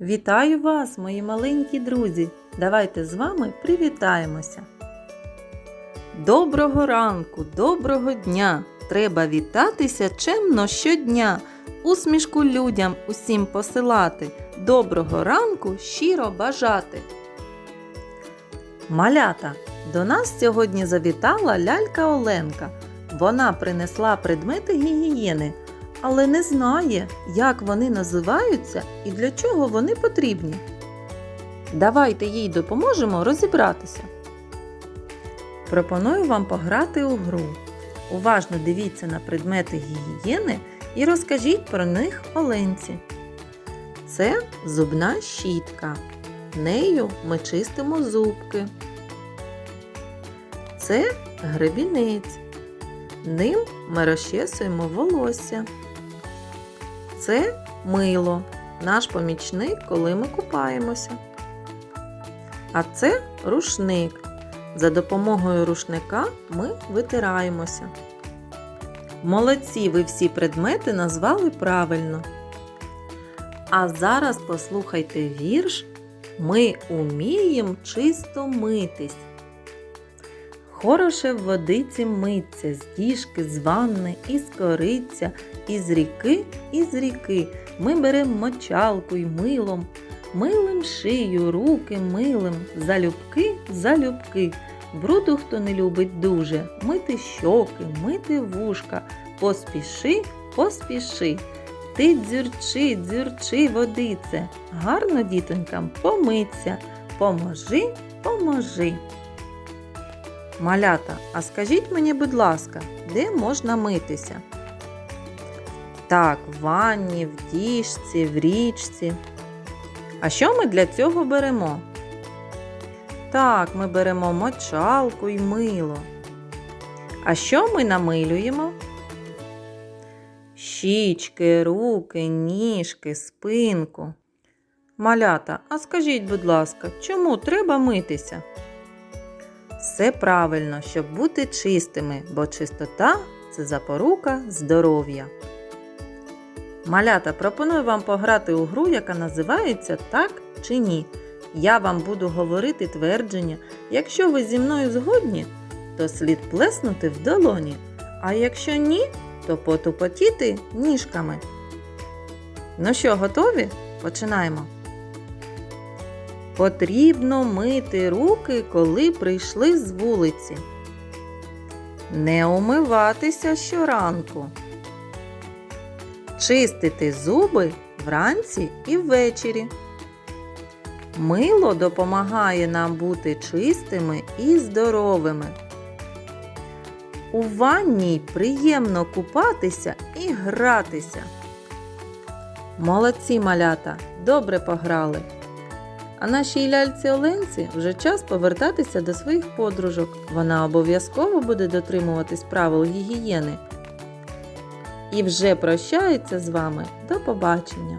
Вітаю вас, мої маленькі друзі! Давайте з вами привітаємося. Доброго ранку, доброго дня! Треба вітатися чемно щодня, усмішку людям усім посилати, доброго ранку щиро бажати. Малята, до нас сьогодні завітала лялька Оленка. Вона принесла предмети гігієни, але не знає, як вони називаються і для чого вони потрібні. Давайте їй допоможемо розібратися. Пропоную вам пограти у гру. Уважно дивіться на предмети гігієни і розкажіть про них Оленці. Це зубна щітка. Нею ми чистимо зубки. Це гребінець. Ним ми розчесуємо волосся. Це мило, наш помічник, коли ми купаємося. А це рушник. За допомогою рушника ми витираємося. Молодці, ви всі предмети назвали правильно. А зараз послухайте вірш Ми умієм чисто митись. Хороше в водиці миться, з діжки, з ванни, із кориця, із ріки, із ріки. Ми берем мочалку й милом, милим шию, руки милим, залюбки, залюбки. Бруду, хто не любить дуже, мити щоки, мити вушка, поспіши, поспіши. Ти дзюрчи, дзюрчи, водице, гарно дітонькам помиться, поможи, поможи. Малята, а скажіть мені, будь ласка, де можна митися? Так, в ванні, в діжці, в річці. А що ми для цього беремо? Так, ми беремо мочалку й мило. А що ми намилюємо? Щічки, руки, ніжки, спинку. Малята, а скажіть, будь ласка, чому треба митися? Все правильно, щоб бути чистими, бо чистота це запорука здоров'я. Малята, пропоную вам пограти у гру, яка називається Так чи ні. Я вам буду говорити твердження. Якщо ви зі мною згодні, то слід плеснути в долоні. А якщо ні, то потупотіти ніжками. Ну що, готові? Починаємо. Потрібно мити руки, коли прийшли з вулиці. Не умиватися щоранку. Чистити зуби вранці і ввечері. Мило допомагає нам бути чистими і здоровими. У ванній приємно купатися і гратися. Молодці малята, добре пограли. А нашій ляльці Оленці вже час повертатися до своїх подружок. Вона обов'язково буде дотримуватись правил гігієни. І вже прощається з вами. До побачення!